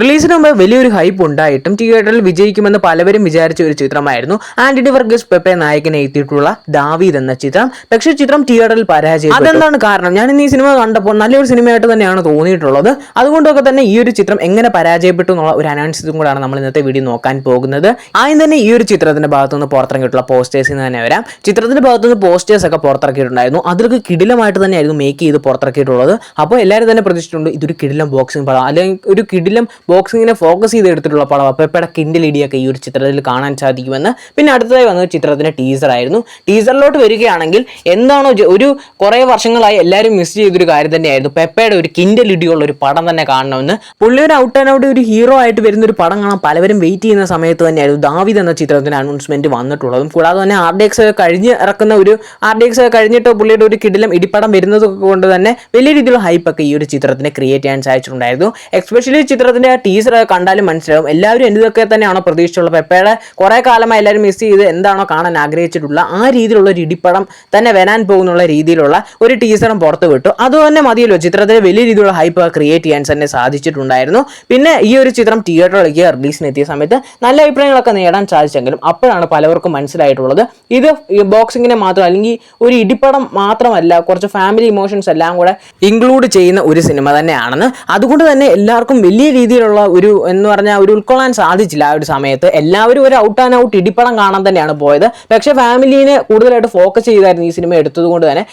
റിലീസിന് മുമ്പ് വലിയൊരു ഹൈപ്പ് ഉണ്ടായിട്ടും തിയേറ്ററിൽ വിജയിക്കുമെന്ന് പലവരും വിചാരിച്ച ഒരു ചിത്രമായിരുന്നു. ആന്റണി വർഗീസ് പെപ്പെ നായകനെ എത്തിയിട്ടുള്ള ദാവീദ് എന്ന ചിത്രം. പക്ഷേ ചിത്രം തിയേറ്ററിൽ പരാജയം അതെന്താണ് കാരണം? ഞാൻ ഈ സിനിമ കണ്ടപ്പോൾ നല്ലൊരു സിനിമയായിട്ട് തന്നെയാണ് തോന്നിയിട്ടുള്ളത്. അതുകൊണ്ടൊക്കെ തന്നെ ഈ ഒരു ചിത്രം എങ്ങനെ പരാജയപ്പെട്ടു എന്നുള്ള ഒരു അനാലിസിസും കൂടാണ് നമ്മൾ ഇന്നത്തെ വീഡിയോ നോക്കാൻ പോകുന്നത്. ആദ്യം തന്നെ ഈ ഒരു ചിത്രത്തിന്റെ ഭാഗത്തുനിന്ന് പുറത്തിറങ്ങിയിട്ടുള്ള പോസ്റ്റേഴ്സിൽ തന്നെ വരാം. ചിത്രത്തിന്റെ ഭാഗത്തുനിന്ന് പോസ്റ്റേഴ്സ് ഒക്കെ പുറത്തിറക്കിയിട്ടുണ്ടായിരുന്നു. അതിലൊക്കെ കിടിലമായിട്ട് തന്നെയായിരുന്നു മേക്ക് ചെയ്ത് പുറത്തിറക്കിയിട്ടുള്ളത്. അപ്പോൾ എല്ലാവരും തന്നെ പ്രതീക്ഷിച്ചിട്ടുണ്ട് ഇതൊരു കിടിലം ബോക്സിംഗ് പടം. അല്ലെങ്കിൽ ഒരു കിടിലം ബോക്സിങ്ങിനെ ഫോക്കസ് ചെയ്ത് എടുത്തിട്ടുള്ള പടം. അപ്പയുടെ കിൻഡിൽ ഇടിയൊക്കെ ഈ ഒരു ചിത്രത്തിൽ കാണാൻ സാധിക്കുമെന്ന്. പിന്നെ അടുത്തതായി വന്നത് ചിത്രത്തിന്റെ ടീസർ ആയിരുന്നു. ടീസറിലോട്ട് വരികയാണെങ്കിൽ എന്താണോ ഒരു കുറേ വർഷങ്ങളായി എല്ലാവരും മിസ് ചെയ്തൊരു കാര്യം തന്നെയായിരുന്നു. പെപ്പയുടെ ഒരു കിൻഡൽ ഇടിയുള്ള ഒരു പടം തന്നെ കാണണമെന്ന്. പുള്ളി ഒരു ഔട്ട് ആൻഡ് ഔട്ട് ഒരു ഹീറോ ആയിട്ട് വരുന്ന ഒരു പടം കാണാൻ പലവരും വെയിറ്റ് ചെയ്യുന്ന സമയത്ത് തന്നെയായിരുന്നു ദാവിദ് എന്ന ചിത്രത്തിന്റെ അനൗൺസ്മെന്റ് വന്നിട്ടുള്ളതും. കൂടാതെ തന്നെ ആർ ഡി എക്സ് കഴിഞ്ഞ് ഇറക്കുന്ന ഒരു ആർ ഡി എക്സ് കഴിഞ്ഞിട്ട് പുള്ളിയുടെ ഒരു കിടിലം ഇടിപ്പടം വരുന്നത് കൊണ്ട് തന്നെ വലിയ രീതിയിലുള്ള ഹൈപ്പൊക്കെ ഈ ഒരു ചിത്രത്തിന് ക്രിയേറ്റ് ചെയ്യാൻ സാധിച്ചിട്ടുണ്ടായിരുന്നു. എക്സ്പെഷ്യലി ചിത്രത്തിന്റെ ടീസർ കണ്ടാലും മനസ്സിലാവും. എല്ലാവരും എന്തൊക്കെ തന്നെയാണോ പ്രതീക്ഷിച്ചുള്ളത്. പെപ്പയുടെ കുറേ കാലമായി എല്ലാവരും മിസ് ചെയ്ത് എന്താണോ കാണാൻ ആഗ്രഹിച്ചിട്ടുള്ള ആ രീതിയിലുള്ള ഒരു ഇടിപ്പടം തന്നെ വരാൻ പോകുന്നുള്ള രീതിയിലുള്ള ഒരു ടീസറും പുറത്തു വിട്ടു. അതുതന്നെ മതിയല്ലോ. ചിത്രത്തിന് വലിയ രീതിയിലുള്ള ഹൈപ്പ് ക്രിയേറ്റ് ചെയ്യാൻ തന്നെ സാധിച്ചിട്ടുണ്ടായിരുന്നു. പിന്നെ ഈ ഒരു ചിത്രം തിയേറ്ററിലേക്ക് റിലീസിന് എത്തിയ സമയത്ത് നല്ല അഭിപ്രായങ്ങളൊക്കെ നേടാൻ സാധിച്ചെങ്കിലും അപ്പോഴാണ് പലവർക്കും മനസ്സിലായിട്ടുള്ളത്. ഇത് ബോക്സിങ്ങിനെ മാത്രം അല്ലെങ്കിൽ ഒരു ഇടിപ്പടം മാത്രമല്ല കുറച്ച് ഫാമിലി ഇമോഷൻസ് എല്ലാം കൂടെ ഇൻക്ലൂഡ് ചെയ്യുന്ന ഒരു സിനിമ തന്നെയാണെന്ന്. അതുകൊണ്ട് തന്നെ എല്ലാവർക്കും വലിയ രീതിയിലുള്ള ഒരു എന്ന് പറഞ്ഞാൽ ഒരു ഉൾക്കൊള്ളാൻ സാധിച്ചില്ല ആ ഒരു സമയത്ത്. എല്ലാവരും ഒരു ഔട്ട് ആൻഡ് ഔട്ട് ഇടിപ്പടം കാണാൻ തന്നെയാണ് പോയത്. പക്ഷേ ഫാമിലിനെ കൂടുതലായിട്ട് ഫോക്കസ് ചെയ്തായിരുന്നു ഈ സിനിമ എടുത്തത് കൊണ്ട് തന്നെ.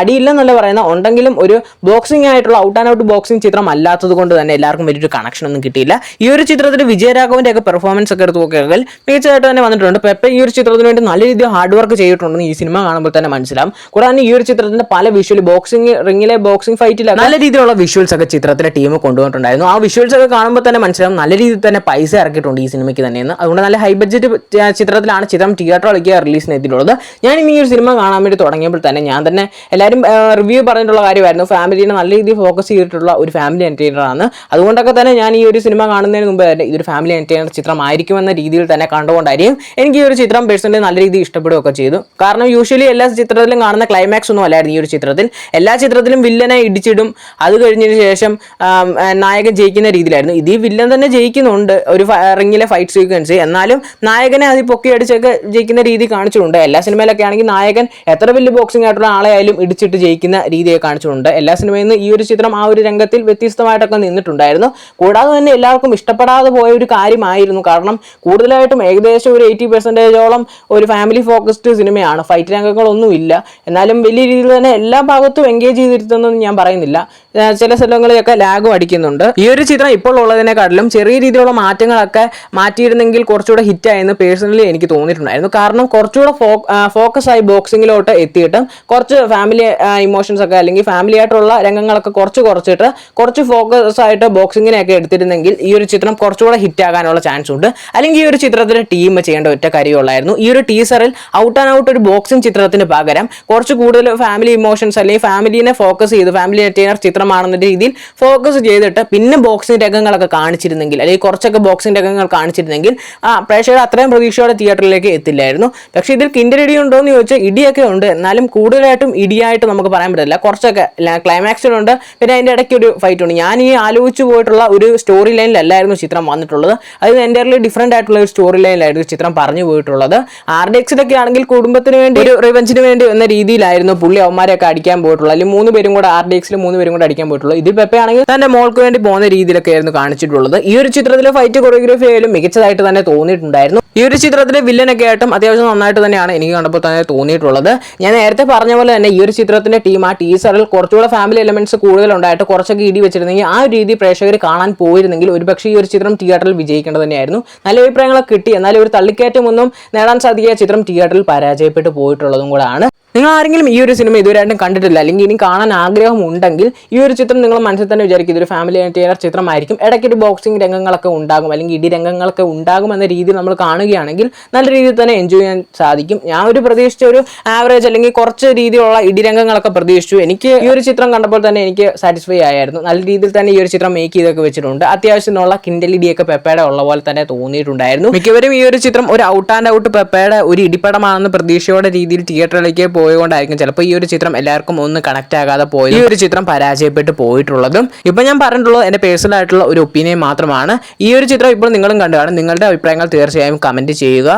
അടിയില്ലെന്നല്ല പറയുന്ന ഉണ്ടെങ്കിലും ഒരു ബോക്സിംഗ് ആയിട്ടുള്ള ഔട്ട് ആൻഡ് ഔട്ട് ബോക്സിംഗ് ചിത്രം അല്ലാത്തത് കൊണ്ട് തന്നെ എല്ലാവർക്കും വലിയൊരു കണക്ഷൻ ഒന്നും കിട്ടിയില്ല. ഈ ഒരു ചിത്രത്തിൽ വിജയരാഘവന്റെ ഒക്കെ പെർഫോമൻസ് ഒക്കെ എടുത്ത് നോക്കിയാൽ മികച്ചതായിട്ട് തന്നെ വന്നിട്ടുണ്ട്. പെപ്പ ഈ ഒരു ചിത്രത്തിന് വേണ്ടി നല്ല രീതിയിൽ ഹാർഡ് വർക്ക് ചെയ്തിട്ടുണ്ടെന്ന് ഈ സിനിമ കാണുമ്പോൾ തന്നെ മനസ്സിലാവും. കൂടാതെ ഈ ഒരു ചിത്രത്തിന്റെ പല വിഷ്വൽ ബോക്സിംഗ് റിങ്ങിലെ ബോക്സിംഗ് ഫൈറ്റിൽ നല്ല രീതിയിലുള്ള വിഷ്വൽസ് ഒക്കെ ചിത്രത്തിലെ ടീം കൊണ്ടുവന്നിട്ടുണ്ടായിരുന്നു. ആ വിഷ്വൽസ് ഒക്കെ കാണുമ്പോൾ തന്നെ മനസ്സിലാവും നല്ല രീതിയിൽ തന്നെ പൈസ ഇറക്കിയിട്ടുണ്ട് ഈ സിനിമയ്ക്ക് തന്നെയെന്ന്. അതുകൊണ്ട് നല്ല ഹൈ ബഡ്ജറ്റ് ചിത്രത്തിലാണ് ചിത്രം തിയേറ്ററിലേക്ക് റിലീസിന് എത്തിയിട്ടുള്ളത് ഞാൻ ഇനി ഒരു സിനിമ കാണാൻ വേണ്ടി തുടങ്ങിയപ്പോൾ തന്നെ ഞാൻ തന്നെ എല്ലാവരും റിവ്യൂ പറഞ്ഞിട്ടുള്ള കാര്യമായിരുന്നു. ഫാമിലിനെ നല്ല രീതിയിൽ ഫോക്കസ് ചെയ്തിട്ടുള്ള ഒരു ഫാമിലി എന്റർടൈനർ ആണ്. അതുകൊണ്ടൊക്കെ തന്നെ ഞാൻ ഈ ഒരു സിനിമ കാണുന്നതിന് മുമ്പ് തന്നെ ഇതൊരു ഫാമിലി എന്റർടൈനർ ചിത്രമായിരിക്കുമെന്ന രീതിയിൽ തന്നെ കണ്ടുകൊണ്ടായിരിക്കും എനിക്ക് ഈ ഒരു ചിത്രം പേഴ്സണലി നല്ല രീതിയിൽ ഇഷ്ടപ്പെടുകയൊക്കെ ചെയ്തു. കാരണം യൂഷ്വലി എല്ലാ ചിത്രത്തിലും കാണുന്ന ക്ലൈമാക്സ് ഒന്നും അല്ലായിരുന്നു ഈ ഒരു ചിത്രത്തിൽ. എല്ലാ ചിത്രത്തിലും വില്ലനെ ഇടിച്ചിടും. അത് കഴിഞ്ഞതിന് ശേഷം നായകൻ ജയിക്കുന്ന രീതിയിലായിരുന്നു. ഇത് ഇതീ വില്ലൻ തന്നെ ജയിക്കുന്നുണ്ട്. ഒരു റിങ്ങിലെ ഫൈറ്റ് സീക്വൻസ് എന്നാലും നായകനെ അതിൽ പൊക്കി അടിച്ചൊക്കെ ജയിക്കുന്ന രീതി കാണിച്ചിട്ടുണ്ട്. എല്ലാ സിനിമയിലൊക്കെ ആണെങ്കിൽ നായകൻ എത്ര വലിയ ബോക്സിംഗ് ആയിട്ടുള്ള ആളെ ആയാലും ഇടിച്ചിട്ട് ജയിക്കുന്ന രീതിയെ കാണിച്ചിട്ടുണ്ട്. എല്ലാ സിനിമയിൽ നിന്ന് ഈ ഒരു ചിത്രം ആ ഒരു രംഗത്തിൽ വ്യത്യസ്തമായിട്ടൊക്കെ നിന്നിട്ടുണ്ടായിരുന്നു. കൂടാതെ തന്നെ എല്ലാവർക്കും ഇഷ്ടപ്പെടാതെ പോയ ഒരു കാര്യമായിരുന്നു. കാരണം കൂടുതലായിട്ടും ഏകദേശം ഒരു എയ്റ്റി പെർസെന്റേജോളം ഒരു ഫാമിലി ഫോക്കസ്ഡ് സിനിമയാണ്. ഫൈറ്റ് രംഗങ്ങളൊന്നും ഇല്ല എന്നാലും വലിയ രീതിയിൽ തന്നെ എല്ലാ ഭാഗത്തും എൻഗേജ് ചെയ്തിരുത്തെന്നൊന്നും ഞാൻ പറയുന്നില്ല. ചില സ്ഥലങ്ങളിലൊക്കെ ലാഗും അടിക്കുന്നുണ്ട്. ഈ ഒരു ചിത്രം ഇപ്പോൾ ഉള്ളതിനെക്കാട്ടിലും ചെറിയ രീതിയിലുള്ള മാറ്റങ്ങളൊക്കെ മാറ്റിയിരുന്നെങ്കിൽ കുറച്ചുകൂടെ ഹിറ്റായെന്ന് പേഴ്സണലി എനിക്ക് തോന്നിയിട്ടുണ്ടായിരുന്നു. കാരണം കുറച്ചുകൂടെ ഫോക്കസ് ആയി ബോക്സിങ്ങിലോട്ട് എത്തിയിട്ടും കുറച്ച് ഫാമിലി ഇമോഷൻസ് ഒക്കെ അല്ലെങ്കിൽ ഫാമിലി ആയിട്ടുള്ള രംഗങ്ങളൊക്കെ കുറച്ച് കുറച്ചിട്ട് കുറച്ച് ഫോക്കസ് ആയിട്ട് ബോക്സിങ്ങിനെയൊക്കെ എടുത്തിരുന്നെങ്കിൽ ഈ ഒരു ചിത്രം കുറച്ചുകൂടെ ഹിറ്റ് ആകാനുള്ള ചാൻസ് ഉണ്ട്. അല്ലെങ്കിൽ ഈ ഒരു ചിത്രത്തിന് ടീം ചെയ്യേണ്ട ഒറ്റ കാര്യമുള്ളായിരുന്നു. ഈ ഒരു ടീസറിൽ ഔട്ട് ആൻഡ് ഔട്ട് ഒരു ബോക്സിംഗ് ചിത്രത്തിന് പകരം കുറച്ച് കൂടുതൽ ഫാമിലി ഇമോഷൻസ് അല്ലെങ്കിൽ ഫാമിലിനെ ഫോക്കസ് ചെയ്ത് ഫാമിലി എന്റർടൈനർ ചിത്രമാണെന്ന രീതിയിൽ ഫോക്കസ് ചെയ്തിട്ട് പിന്നെ ബോക്സിംഗ് രംഗങ്ങളൊക്കെ കാണിച്ചിരുന്നെങ്കിൽ അല്ലെങ്കിൽ കുറച്ചൊക്കെ ബോക്സിംഗ് രംഗങ്ങൾ കാണിച്ചിരുന്നെങ്കിൽ ആ പ്രേക്ഷകർ അത്രയും പ്രതീക്ഷയോടെ തിയേറ്ററിലേക്ക് എത്തില്ലായിരുന്നു. പക്ഷേ ഇതിൽ കിൻഡർ ഇടി ഉണ്ടോ എന്ന് ചോദിച്ചാൽ ഇടിയൊക്കെ ഉണ്ട്. എന്നാലും കൂടുതലായിട്ടും ഇടിയായിട്ട് നമുക്ക് പറയാൻ പറ്റില്ല കുറച്ചൊക്കെ ക്ലൈമാക്സിലുണ്ട് പിന്നെ അതിന്റെ ഇടയ്ക്ക് ഒരു ഫൈറ്റ് ഉണ്ട്. ഞാൻ ഈ ആലോചിച്ചു പോയിട്ടുള്ള ഒരു സ്റ്റോറി ലൈനിലല്ലായിരുന്നു ചിത്രം വന്നിട്ടുള്ളത്. അത് എന്റെ ഡിഫറെന്റ് ആയിട്ടുള്ള ഒരു സ്റ്റോറി ലൈനിലായിരുന്നു ചിത്രം പറഞ്ഞു പോയിട്ടുള്ളത്. ആർ ഡി എക്സിലൊക്കെ ആണെങ്കിൽ കുടുംബത്തിന് വേണ്ടി ഒരു റിവഞ്ചിന് വേണ്ടി എന്ന രീതിയിലായിരുന്നു പുള്ളി അവന്മാരെയൊക്കെ അടിക്കാൻ പോയിട്ടുള്ളത്. അല്ലെങ്കിൽ മൂന്ന് പേരും കൂടെ ആർ ഡി എക്സിൽ മൂന്ന് പേരും കൂടെ അടിക്കാൻ പോയിട്ടുള്ളൂ ഇതിൽ പെപ്പയാണെങ്കിൽ തന്റെ മോൾക്ക് വേണ്ടി പോകുന്ന രീതിയിലൊക്കെ ആയിരുന്നു കാണിച്ചിട്ടുള്ളത്. ഈ ഒരു ചിത്രത്തിലെ ഫൈറ്റ് കൊറിയോഗ്രഫി ആയാലും മികച്ചതായിട്ട് തന്നെ തോന്നിയിട്ടുണ്ടായിരുന്നു. ഈ ഒരു ചിത്രത്തിലെ വില്ലനൊക്കെ ആയിട്ടും അത്യാവശ്യം നന്നായിട്ട് തന്നെയാണ് എനിക്ക് കണ്ടപ്പോൾ തന്നെ തോന്നിയിട്ടുള്ളത്. ഞാൻ നേരത്തെ പറഞ്ഞ പോലെ തന്നെ ഈ ഒരു ചിത്രത്തിന്റെ ടീം ആ ടീസറിൽ കുറച്ചുകൂടെ ഫാമിലി എലമെന്റ്സ് കൂടുതലുണ്ടായിട്ട് കുറച്ചൊക്കെ ഇടി വെച്ചിരുന്നെങ്കിൽ ആ ഒരു രീതി പ്രേക്ഷകർ കാണാൻ പോയിരുന്നെങ്കിൽ ഒരുപക്ഷെ ഈ ഒരു ചിത്രം തിയേറ്ററിൽ വിജയിക്കേണ്ടത് തന്നെയായിരുന്നു. നല്ല അഭിപ്രായങ്ങളൊക്കെ കിട്ടി. എന്നാലും ഒരു തള്ളിക്കയറ്റമൊന്നും നേടാൻ സാധിക്കുക ചിത്രം തിയേറ്ററിൽ പരാജയപ്പെട്ടു പോയിട്ടുള്ളതും കൂടാണ്. നിങ്ങൾ ആരെങ്കിലും ഈ ഒരു സിനിമ ഇതുവരെയായിട്ടും കണ്ടിട്ടില്ല അല്ലെങ്കിൽ ഇനി കാണാൻ ആഗ്രഹം ഉണ്ടെങ്കിൽ ഈ ഒരു ചിത്രം നിങ്ങൾ മനസ്സിൽ തന്നെ വിചാരിക്കും ഇതൊരു ഫാമിലി എന്റർടൈനർ ചിത്രമായിരിക്കും. ഇടയ്ക്കൊരു ബോക്സിംഗ് രംഗങ്ങളൊക്കെ ഉണ്ടാകും അല്ലെങ്കിൽ ഇടി രംഗങ്ങളൊക്കെ ഉണ്ടാകും എന്ന രീതിയിൽ നമ്മൾ കാണുകയാണെങ്കിൽ നല്ല രീതിയിൽ തന്നെ എൻജോയ് ചെയ്യാൻ സാധിക്കും. ഞാൻ ഒരു പ്രതീക്ഷിച്ച ഒരു ആവറേജ് അല്ലെങ്കിൽ കുറച്ച് രീതിയിലുള്ള ഇടി രംഗങ്ങളൊക്കെ പ്രതീക്ഷിച്ചു. എനിക്ക് ഈ ഒരു ചിത്രം കണ്ടപ്പോൾ തന്നെ എനിക്ക് സാറ്റിസ്ഫൈ ആയിരുന്നു. നല്ല രീതിയിൽ തന്നെ ഈ ഒരു ചിത്രം മേക്ക് ചെയ്തൊക്കെ വെച്ചിട്ടുണ്ട്. അത്യാവശ്യമുള്ള കിൻഡൽ ഇടിയൊക്കെ പെപ്പയുടെ ഉള്ള പോലെ തന്നെ തോന്നിയിട്ടുണ്ടായിരുന്നു. മിക്കവരും ഈ ഒരു ചിത്രം ഒരു ഔട്ട് ആൻഡ് ഔട്ട് പെപ്പയുടെ ഒരു ഇടിപ്പടമാണെന്ന് പ്രതീക്ഷയോടെ രീതിയിൽ തിയേറ്ററിലേക്ക് പോയതുകൊണ്ടായിരിക്കും ചിലപ്പോൾ ഈ ഒരു ചിത്രം എല്ലാവർക്കും ഒന്ന് കണക്ട് ആകാതെ പോയി ഈ ഒരു ചിത്രം പരാജയപ്പെട്ട് പോയിട്ടുള്ളതും. ഇപ്പം ഞാൻ പറഞ്ഞിട്ടുള്ളത് എന്റെ പേഴ്സണൽ ആയിട്ടുള്ള ഒരു ഒപ്പീനിയൻ മാത്രമാണ് ഈ ഒരു ചിത്രം ഇപ്പോൾ നിങ്ങളും കണ്ടു നിങ്ങളുടെ അഭിപ്രായങ്ങൾ തീർച്ചയായും കമന്റ് ചെയ്യുക.